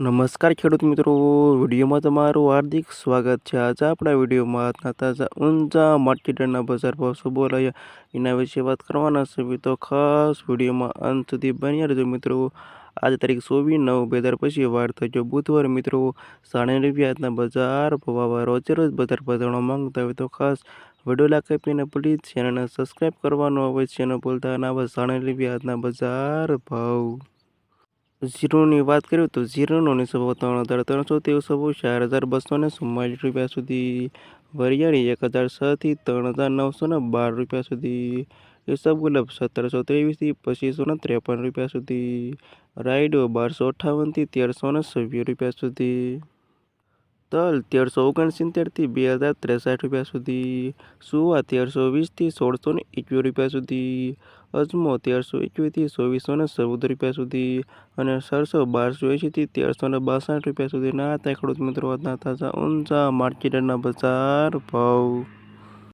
નમસ્કાર ખેડૂત મિત્રો, વિડીયોમાં તમારું હાર્દિક સ્વાગત છે. આજે આપણા વિડીયોમાં તાજા ઊંઝા માર્કેટના બજાર ભાવ શું બોલાયા એના વિશે વાત કરવાના છે. તો ખાસ વિડીયોમાં અંત સુધી બન્યા રહેજો મિત્રો. આજે તારીખ ચોવીસ નવ બે હજાર પછી વાર થયો બુધવાર મિત્રો. સાડા રૂપિયા આજના બજાર ભાવ રોજે રોજ બજાર બજારનો માંગતા હોય તો ખાસ વીડિયો લાઈક આપીને પ્લીઝ ચેનલને સબસ્ક્રાઈબ કરવાનો છે ન બોલતા ના સાડા રૂપિયા આજના બજાર ભાવ ઝીરોની વાત કરીએ તો ઝીરોનો નિસબો ત્રણ હજાર ત્રણસો ત્રેવીસો ચાર હજાર બસો ને ચુમ્માલીસ રૂપિયા સુધી વરિયાળી, એક હજાર છથી ત્રણ હજાર નવસો ને બાર રૂપિયા સુધી ઈસબગુલાબ સત્તરસો ત્રેવીસથી પચીસો ને ત્રેપન રૂપિયા સુધી રાયડો, બારસો અઠ્ઠાવનથી તેરસો ને છવ્વીસ રૂપિયા સુધી તલ તેરસો ઓગણસિત્તેરથી બે હજાર ત્રેસઠ રૂપિયા સુધી, સુવા તેરસો વીસથી સોળસો ને એકવીસ રૂપિયા સુધી, અજમો તેરસો એકવીસથી ચોવીસો ને ચૌદ રૂપિયા સુધી અને સરસો બારસો એંશીથી તેરસો ને બાસઠ રૂપિયા સુધીના હતા ખેડૂત મિત્રો તાજા ઊંચા માર્કેટના બજાર ભાવ.